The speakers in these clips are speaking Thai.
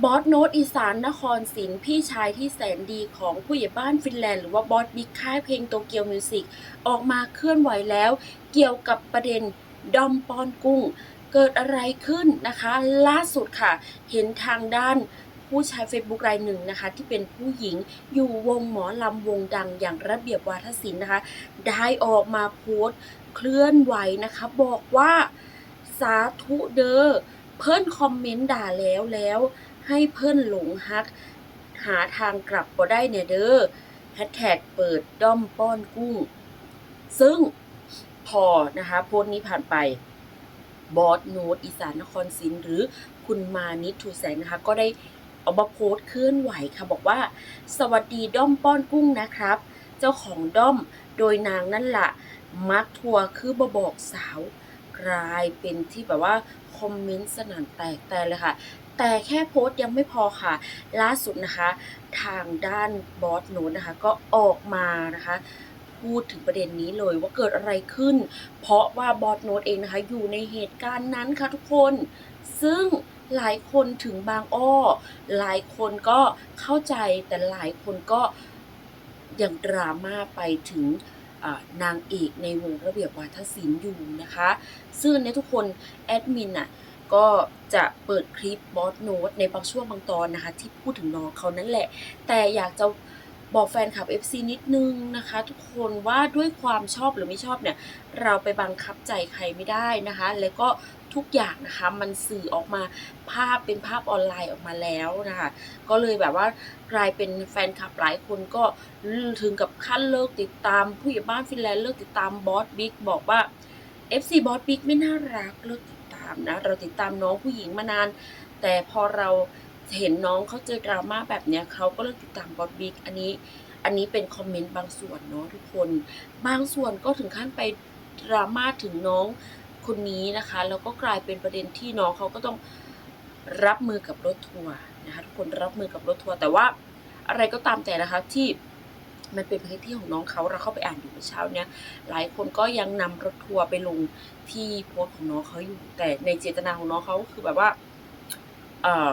บอสโนตอีสานนครศิลป์พี่ชายที่แสนดีของผู้ใหญ่บ้านฟินแลนด์หรือว่าบอสบิ๊กค่ายเพลงโตเกียวมิวสิกออกมาเคลื่อนไหวแล้ว เกี่ยวกับประเด็นดอมปอนกุ้ง เกิดอะไรขึ้นนะคะ ล่าสุดค่ะ เห็นทางด้านผู้ใช้ Facebook รายหนึ่งนะคะ ที่เป็นผู้หญิงอยู่วงหมอลำวงดังอย่างระเบียบวาทศิลป์นะคะ ได้ออกมาโพสต์เคลื่อนไหวนะคะ บอกว่าสาธุเดอ้อเพิ่นคอมเมนต์ด่าแล้วแล้ว ให้เพิ่นหลงฮัก หาทางกลับบ่ได้เนี่ยเด้อแฮชแท็กเปิดด้อมป้อนกุ้ง ซึ่งพอนะคะโพสต์นี้ผ่านไปบอสโนตอีสานนครศรีหรือคุณมานิดทูแสงนะคะ ก็ได้เอามาโพสต์เคลื่อนไหวค่ะ บอกว่า สวัสดีด้อมป้อนกุ้งนะครับ เจ้าของด้อมโดยนางนั่นละมักทัวร์คือบบอกสาว กลายเป็นที่แบบว่า คอมเมนต์สนั่นแตกแต่เลยค่ะ แต่แค่โพสต์ยังไม่พอค่ะ ล่าสุดนะคะ ทางด้านบอสโนนะคะ ก็ออกมานะคะพูดถึงประเด็นนี้เลยว่าเกิดอะไรขึ้น เพราะว่าบอสโนตเองนะคะ อยู่ในเหตุการณ์นั้นค่ะทุกคน ซึ่งหลายคนถึงบางอ้อ หลายคนก็เข้าใจแต่หลายคนก็ยังดราม่าไปถึงนางเอกในวงระเบียบวาทศิลป์อยู่นะคะ ซึ่งอันเนี้ยทุกคนแอดมินน่ะ ก็จะเปิดคลิปบอสโน้ตในบางช่วงบางตอนนะคะ ที่พูดถึงน้องเขานั่นแหละ แต่อยากจะบอกแฟนคลับ FC นิดนึงนะคะ ทุกคนว่าด้วยความชอบหรือไม่ชอบเนี่ย เราไปบังคับใจใครไม่ได้นะคะ แล้วก็ทุกอย่างนะคะมันสื่อออกมาภาพเป็นภาพออนไลน์ออกมาแล้วนะคะ ก็เลยแบบว่ากลายเป็นแฟนคลับหลายคนก็ถึงกับขั้นเลิกติดตาม ผู้ใหญ่บ้านฟินแลนด์เลิกติดตามบอสบิ๊กบอกว่า FC บอสบิ๊กไม่น่ารักเลิกามนะเราติดตามน้องผู้หญิงมานาน แต่พอเราเห็นน้องเขาเจอดราม่าแบบเนี้ยเขาก็เลิกติดตามบอสบิ๊กอันนี้อันนี้เป็นคอมเมนต์บางส่วนเนาะทุกคน บางส่วนก็ถึงขั้นไปดราม่าถึงน้องคนนี้นะคะแล้วก็กลายเป็นประเด็นที่น้องเขาก็ต้องรับมือกับรถทัวร์นะคะทุกคนรับมือกับรถทัวร์แต่ว่าอะไรก็ตามแต่นะคะที่ มันเป็นพื้นที่ของน้องเขาเราเข้าไปอ่านอยู่เมื่อเช้าเนี้ยหลายคนก็ยังนำรถทัวร์ไปลงที่โพสต์ของน้องเขาอยู่ แต่ในเจตนาของน้องเขาคือแบบว่าเออ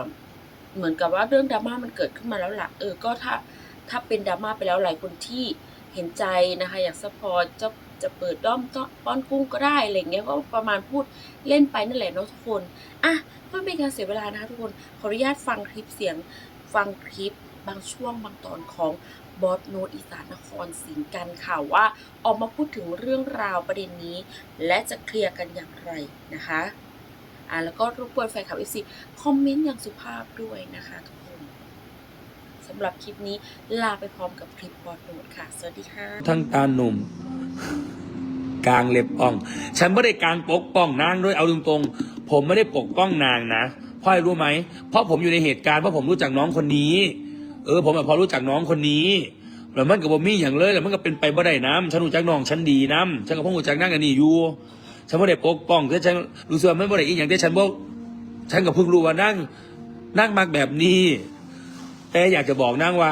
เหมือนกับว่าเรื่องดราม่ามันเกิดขึ้นมาแล้วล่ะเออก็ถ้าถ้าเป็นดราม่าไปแล้วหลายคนที่เห็นใจนะคะ อยากสปอร์ตจะจะเปิดด้อมต้อนป้อนกุ้งก็ได้อะไรเงี้ยก็ประมาณพูดเล่นไปนั่นแหละเนาะทุกคนอะเพื่อไม่เป็นการเสียเวลานะคะทุกคนขออนุญาตฟังคลิปเสียงฟังคลิปบางช่วงบางตอนของ บอสโนตอีสานนครศรีกันค่ะว่า ออกมาพูดถึงเรื่องราวประเด็นนี้ และจะเคลียร์กันอย่างไรนะคะอะแล้วก็รบกวนแฟนคลับเอฟซีคอมเมนต์อย่างสุภาพด้วยนะคะทุกคนสำหรับคลิปนี้ลาไปพร้อมกับคลิปบอดโนดค่ะ สวัสดีค่ะ ทั้งตาหนุ่ม กลางเล็บอ่อง ฉันไม่ได้กลางปกป้องนางด้วยเอาตรงๆผมไม่ได้ปกป้องนางนะเพราะอรรู้ไหมเพราะผมอยู่ในเหตุการณ์เพราะผมรู้จักน้องคนนี้ เออผมอะพอรู้จักน้องคนนี้แล้วมันกับผมมีอย่างเลยแล้วมันก็เป็นไปบ่ได้น้ำฉันรู้จักน้องฉันดีน้ำฉันกับพ่อรู้จักนั่งกันนี่อยู่ฉันไม่ได้ปกป้องแต่ฉันรู้สึกว่าไม่ได้อีกอย่างที่ฉันบอกฉันก็เพิ่งรู้ว่านั่งนั่งมากแบบนี้ แต่อยากจะบอกนั่งว่า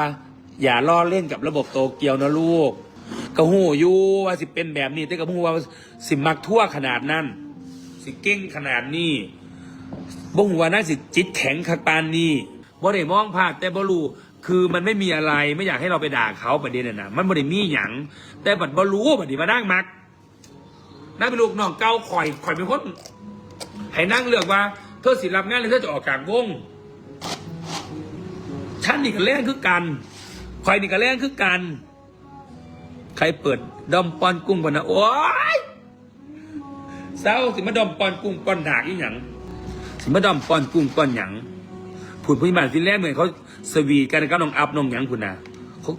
อย่าล้อเล่นกับระบบโตเกียวนะลูกกระหูอยู่ว่าสิเป็นแบบนี้ แต่กระหูว่าสิมักทั่วขนาดนั้น สิเก่งขนาดนี้บ่หัวานั่งสิจิตแข็งคักปานนี้บ่ได้มองภาพแต่บ่รู้ คือมันไม่มีอะไรไม่อยากให้เราไปด่าเขาประเด็นน่ะนะมันบ่ได้มีหยังแต่บัดบ่รู้บัดนี้มานั่งมักนั่งเป็นลูกน้องเก้าข่อยข่อยเป็นคนให้นั่งเลือกว่า เธอสิรับงานหรือเธอจะออกจากวงฉันนี่ก็แรงคือกันใครนี่ก็แรงคือกัน ใครเปิดดอมปอนกุ้งปอนนะโอ้ยเศร้าสิมาดอมปอนกุ้งปอนหนากอีหยังสิมาดอมปอนกุ้งปอนหยัง ผุนพิมานฟินแลนด์เหมือนเขาสวีทกันกับน้องอัพน้องหยังพุ่นนะเขา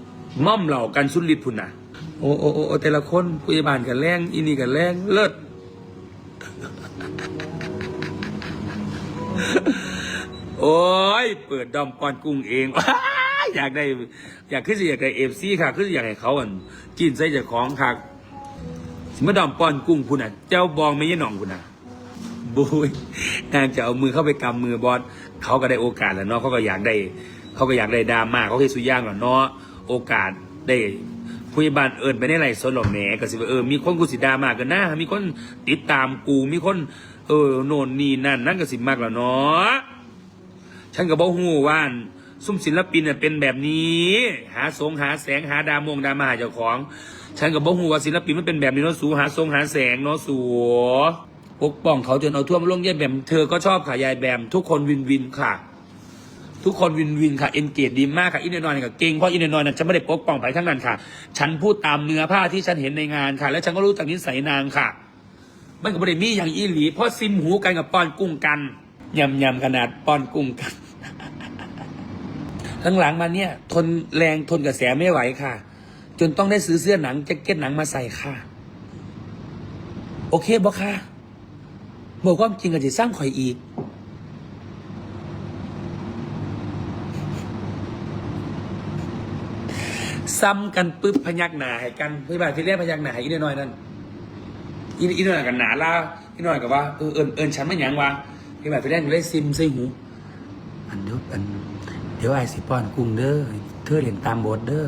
ม่อมเหล่ากันสุดฤทธิ์พุ่นนะโอ้โอ้โอ้โอ้แต่ละคนพยาบาลกันแรงอีนี่กันแรงเลิศโอ้ยเปิดดอมปอนกุ้งเองอยากได้ อยากขึ้นสิอยากได้เอฟซีค่ะขึ้นสิอยากให้เขาอันกินใส่เจากของค่ะสมาดอมปอนกุ้งพุ่นอะ เจ้าบองไม่ยหน่องพุ่นอะ บุยนางจะเอามือเข้าไปกำมือบอสเขาก็ได้โอกาสแล้วเนาะเขาก็อยากได้ เขาก็อยากได้ดราม่าเขาเคยสุย่างแล้วเนาะโอกาสได้ผู้ใหญ่บ้านเอิญไปในไรสนหลอแหมก็สิว่าเออมีคนกูสิดามากันนะมีคนติดตามกูมีคน เออโน่นนี่นั่นนั่นก็สิมากแล้วเนาะฉันก็บอกฮู้ว่านซุ้มศิลปินเนี่ยเป็นแบบนี้ หาสงหาแสงหาดามงดามาหาเจ้าของ ฉันก็บอกฮู้ว่าศิลปินมันเป็นแบบนี้เนาะสูหาสงหาแสงเนาะสู ปกป้องเขาจนเอาทั่วมาลงยายแบมเธอก็ชอบค่ะยายแบม ทุกคนวินวินค่ะ ทุกคนวินวินค่ะเอนเกจดีมากค่ะอินเดนอยกับเก่งเพราะอินเดนอยน่ะฉันไม่ได้ปกป้องไปทั้งนั้นค่ะ ฉันพูดตามเนื้อผ้าที่ฉันเห็นในงานค่ะ และฉันก็รู้จากนิสัยนางค่ะ มันก็ไม่ได้มีอย่างอีหลีเพราะซิมหูกันกับป้อนกุ้งกันยำยำขนาดป้อนกุ้งกันหลังๆมาเนี่ย ทนแรงทนกระแสไม่ไหวค่ะ จนต้องได้ซื้อเสื้อหนังแจ็คเก็ตหนังมาใส่ค่ะ โอเคบ่ค่ะ บอกความจริงก็จะสร้างข่อยอีก ซ้ำกันปุ๊บพยักหนาให้กันพี่บ่ายพี่เรียกพยักหนาให้อีนิดหน่อยนั่นอีอีนิดหน่อยกันหนาล่าอีนิดหน่อยกับว่าเออเอิญเอิญฉันไม่หยังวะพี่บ่ายพี่เรียกเลยซิมใส่หู อันเดียวอันเดี๋ยวไอ้สิป้อนกุ้งเด้อเธอเล่นตามบทเด้อ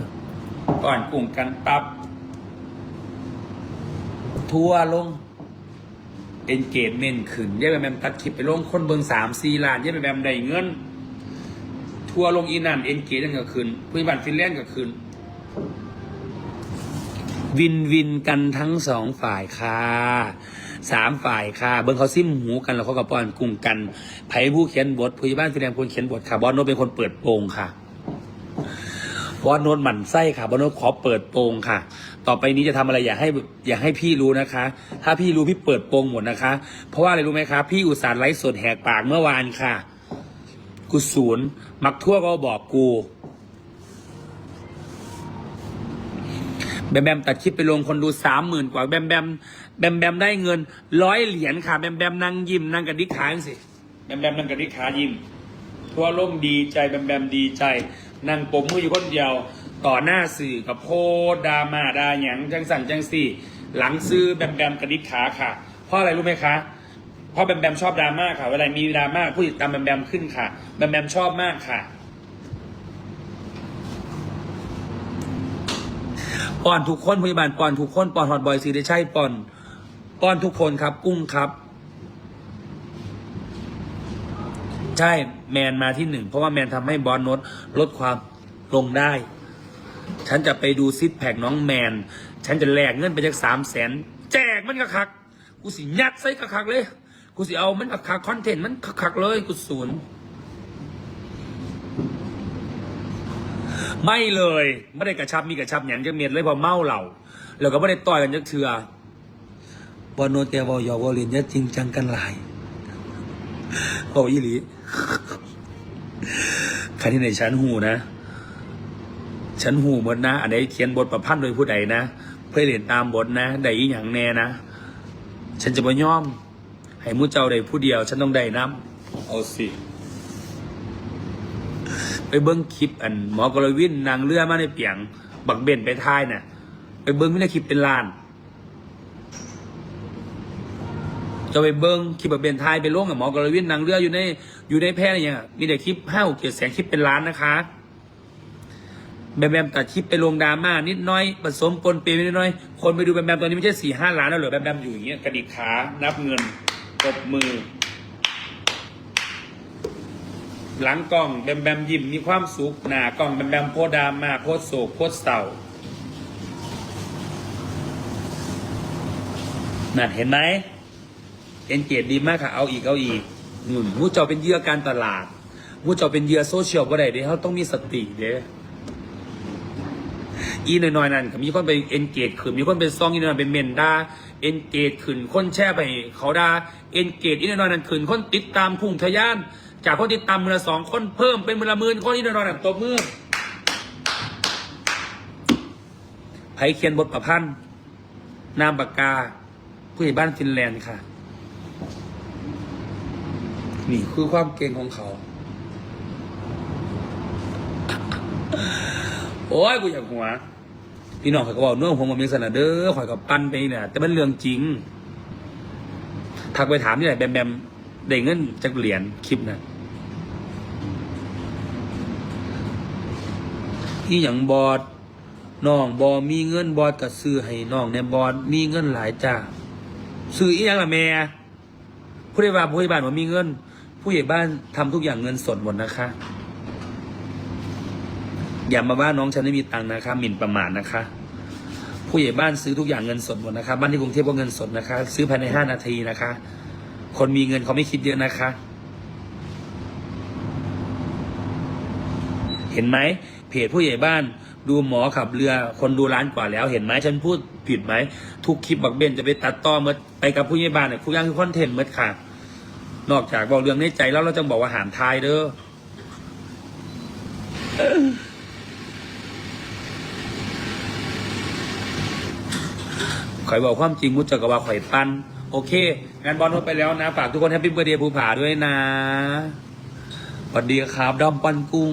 ป้อนกุ้งกันปับทัวร์ลง เอนเกจเมนขึ้นย่าแบมแบมตัดคลิปไปลงคนเบิงสามสี่ล้านย่าแบมแบมได้เงิน ทัวลงอีนั่นเอนเกจนั่นก็ขึ้นผู้บันฟินแลนด์ก็ขึ้น วินวินกันทั้งสองฝ่ายค่ะสามฝ่ายค่ะ เบิ้งเขาซิมหูกันแล้วเขาก็ป้อนกุ้งกันไผผู้เขียนบทผู้ใหญ่บ้านฟินแลนด์คนเขียนบทค่ะบอสโนเป็นคนเปิดโปงค่ะ บอสโนตหมั่นไส้ค่ะบอสโนตขอเปิดโปงค่ะ ต่อไปนี้จะทำอะไรอย่าให้อย่าให้พี่รู้นะคะ ถ้าพี่รู้พี่เปิดโปงหมดนะคะ เพราะว่าอะไรรู้ไหมคะพี่อุตส่าห์ไลฟ์สดแหกปากเมื่อวานค่ะ กูศูนย์มักทั่วก็บอกกูแบมแบมตัดคลิปไปลงคนดูสามหมื่นกว่าแบมแบมแบมแบมได้เงินร้อยเหรียญค่ะแบมแบมนั่งยิ้มนั่งกระดิกขาสิแบมแบมนั่งกระดิกขายิ้มทั่วโลกดีใจแบมแบมดีใจ นั่งปมมืออยู่คนเดียว ต่อหน้าสื่อกับโพดดรามาดาหยังจังสันจังสี่ หลังซื้อแบมแบมกระดิกขาค่ะ เพราะอะไรรู้ไหมคะเพราะแบมแบมชอบดราม่าค่ะ เวลามีดราม่าผู้ติดตามแบมแบมขึ้นค่ะแบมแบมชอบมากค่ะป้อนทุกคนพยาบาลป้อนทุกคนป้อนฮอตบอยซีได้ใช่ป้อนป้อนทุกคนครับ กุ้งครับ ใช่แมนมาที่หนึ่งเพราะว่าแมนทำให้บอลนดลดความลงได้ ฉันจะไปดูซิดแพคน้องแมน ฉันจะแลกเงินไปจากสามแสนแจกมันกะคัก กูสิยัดใส่กะคักเลย กูสิเอามันกะคักคอนเทนต์มันกะคักเลยกูศูนย์ไม่เลยไม่ได้กระชับมีกระชับหยันจะเมียนเลยพอเมาเหล่าแล้วก็ไม่ได้ต่อยกันจักเถื่อบอลโนเตียวอยอกวอลเลียนเนี่ยจริงจังกันหลายบอกอีหลี ใครที่ไหนฉันหูนะฉันหูหมดนะ อันไหนเขียนบทประพันธ์โดยผู้ใดนะเพื่อเรียนตามบทนะใดอีหยังแน่นะ ฉันจะบ่ย่อม ให้มู้เจ้าใดผู้เดียว ฉันต้องได้น้ำเอาสิไปเบิ้งคลิปอันหมอกรวินนางเรือมาในเปียง บักเบนไปท้ายน่ะ ไปเบิ้งไม่ได้คลิปเป็นล้าน จะไปเบิ้งคลิปบักเบนทายไปลงกับหมอกรวินนางเรืออยู่ในอยู่ในแพร่อะไรอย่างเงี้ยมีแต่คลิปห้าหกเจ็ดแสนคลิปเป็นล้านนะคะแบมแบมตัดคลิปไปลงดราม่านิดน้อยผสมปนเปนิดน้อย คนไปดูแบมแบมตอนนี้ไม่ใช่สี่ห้าล้านแล้วเหรอแบมแบมอยู่อย่างเงี้ยกระดิกขานับเงินตบมือ หลังกล้องแบมแบมยิ้มมีความสุขหน้ากล้องแบมแบมโพดราม่าโพดโศกโพดเศร้านั่นเห็นไหม เอ็นเกจดีมากค่ะ เอาอีกเอาอีกมูเจ้าเป็นเยื่อการตลาดมูเจ้าเป็นเยื่อโซเชียลบ่ได้เด้เขาต้องมีสติเด้อีหน่อยๆนั่นมีคนไปเอนเกจขึ้นมีคนไปซองอีหน่อยเป็นเมนดาเอนเกจขึ้นคนแช่ไปเขาดาเอนเกจอีหน่อยๆนั่นขึ้นคนติดตามพุ่งทะยาน จากคนติดตามมือละสองคนเพิ่มเป็นมือละหมื่นคนอีหน่อยๆนั่นตบมือไผเขียนบทประพันธ์นามปากกาผู้ใหญ่บ้านฟินแลนด์ค่ะ นี่คือความเก่งของเขา โอ้ยกูอยากหัว พี่น้องเขาก็บอกเนื่องผมมามีสนาเด้อข่อยกับปั้นไปเนี่ยแต่มันเรื่องจริง ทักไปถามนี่แหละแบมแบมได้เงินจากเหรียญคลิปนะที่อย่างบอดน้องบอมีเงินบอดกับซื้อให้น้องในบอดมีเงินหลายจ้าซื้ออีหยังละแม่ผู้ใดว่าผู้ใดบ้านว่ามีเงิน ผู้ใหญ่บ้านทำทุกอย่างเงินสดหมดนะคะ อย่ามาว่าน้องฉันไม่มีตังค์นะคะหมิ่นประมาทนะคะ ผู้ใหญ่บ้านซื้อทุกอย่างเงินสดหมดนะคะบ้านที่กรุงเทพก็เงินสดนะคะ ซื้อภายในห้านาทีนะคะ คนมีเงินเขาไม่คิดเยอะนะคะ เห็นไหมเพจผู้ใหญ่บ้านดูหมอขับเรือคนดูร้านกว่าแล้วเห็นไหมฉันพูดผิดไหมทุกคลิปบักเบนจะไปตัดต่อเมื่อไปกับผู้ใหญ่บ้านเนี่ยทุกอย่างคือคอนเทนต์เมื่อค่ะ นอกจากบอกเรื่องในใจแล้วเราจะบอกว่าหามทายเด้อข่อยบอกความจริงมุจจะกว่าข่อยปั้นโอเคงานบอลทดไปแล้วนะ ฝากทุกคนแฮปปี้เบอร์เดย์ภูผาด้วยนะสวัสดีครับดอมปันกุ้ง